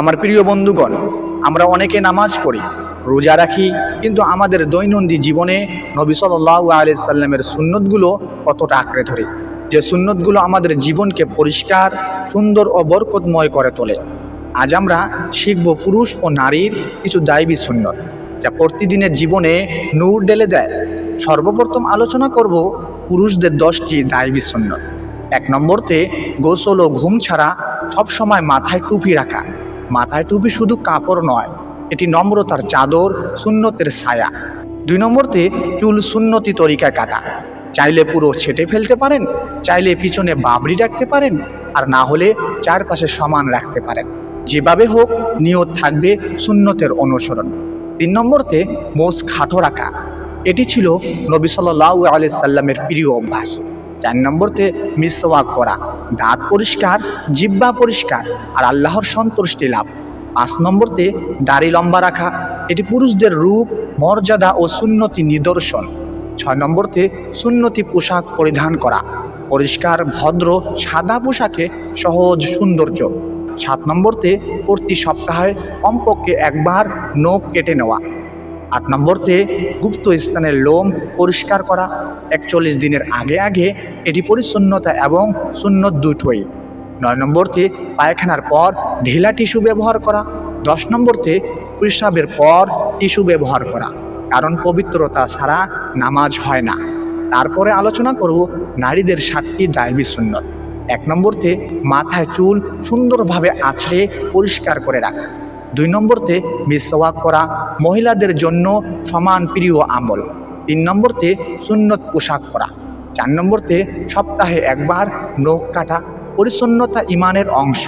আমার প্রিয় বন্ধুগণ, আমরা অনেকে নামাজ পড়ি, রোজা রাখি, কিন্তু আমাদের দৈনন্দিন জীবনে নবী সাল্লাহ আলিয়া সাল্লামের সুন্নতগুলো কতটা আঁকড়ে ধরে? যে সুন্নতগুলো আমাদের জীবনকে পরিষ্কার, সুন্দর ও বরকতময় করে তোলে। আজ আমরা শিখব পুরুষ ও নারীর কিছু দায়বী সুন্নত, যা প্রতিদিনের জীবনে নূর ঢেলে দেয়। সর্বপ্রথম আলোচনা করব পুরুষদের দশটি দায়বী সুন্নত। এক নম্বরতে গোসল ও ঘুম ছাড়া সবসময় মাথায় টুপি রাখা। মাথায় টুপি শুধু কাপড় নয়, এটি নম্রতার চাদর, সুন্নতের ছায়া। দুই নম্বরতে চুল সুন্নতি তরিকায় কাটা। চাইলে পুরো ছেটে ফেলতে পারেন, চাইলে পিছনে বাবরি রাখতে পারেন, আর না হলে চারপাশে সমান রাখতে পারেন। যেভাবে হোক, নিয়ত থাকবে সুন্নতের অনুসরণ। তিন নম্বরতে, মোষ খাটো রাখা। এটি ছিল নবী সাল্লাহ আলি সাল্লামের প্রিয় অভ্যাস। চার নম্বরতে, মিসওয়াক করা। দাঁত পরিষ্কার জিব্বা পরিষ্কার আর আল্লাহর সন্তুষ্টি লাভ। পাঁচ নম্বরতে দাড়ি লম্বা রাখা, এটি পুরুষদের রূপ, মর্যাদা ও সুন্নতি নিদর্শন। ছয় নম্বরতে সুন্নতি পোশাক পরিধান করা, পরিষ্কার, ভদ্র, সাদা পোশাকে সহজ সৌন্দর্য। সাত নম্বরতে প্রতি সপ্তাহে কমপক্ষে একবার নখ কেটে নেওয়া। আট নম্বরতে গুপ্ত স্থানের লোম পরিষ্কার করা। একচল্লিশ দিনের আগে আগে এটি পরিচ্ছন্নতা এবং সুন্নত দুটোই। নয় নম্বরতে পায়খানার পর ঢিলা টিস্যু ব্যবহার করা। দশ নম্বরতে পেশাবের পর টিস্যু ব্যবহার করা। কারণ পবিত্রতা ছাড়া নামাজ হয় না। তারপরে আলোচনা করব নারীদের সাতটি দায়বী সুন্নত। এক নম্বরতে মাথায় চুল সুন্দরভাবে আছড়ে পরিষ্কার করে রাখা। দুই নম্বরতে মিসওয়াক করা মহিলাদের জন্য সমান প্রিয় আমল। তিন নম্বরতে সুন্নত পোশাক পরা। চার নম্বরতে সপ্তাহে একবার নখ কাটা পরিচ্ছন্নতা ইমানের অংশ।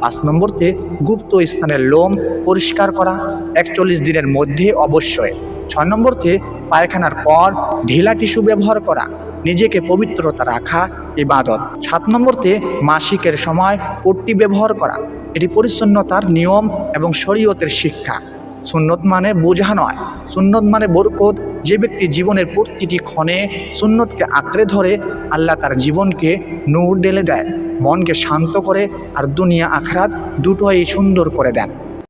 পাঁচ নম্বরতে গুপ্ত স্থানের লোম পরিষ্কার করা একচল্লিশ দিনের মধ্যে অবশ্যই। ছয় নম্বরতে পায়খানার পর ঢিলা টিস্যু ব্যবহার করা, নিজেকে পবিত্রতা রাখা, ইবাদত। সাত নম্বরতে মাসিকের সময় পট্টি ব্যবহার করা এটি পরিচ্ছন্নতার নিয়ম এবং শরীয়তের শিক্ষা। সুন্নত মানে বোঝা নয়। সুন্নত মানে বরকত। যে ব্যক্তি জীবনের প্রতিটি ক্ষণে সুন্নতকে আঁকড়ে ধরে, আল্লাহ তার জীবনকে নূর ডেলে দেয় মনকে শান্ত করে আর দুনিয়া আখরাত দুটোই সুন্দর করে দেন।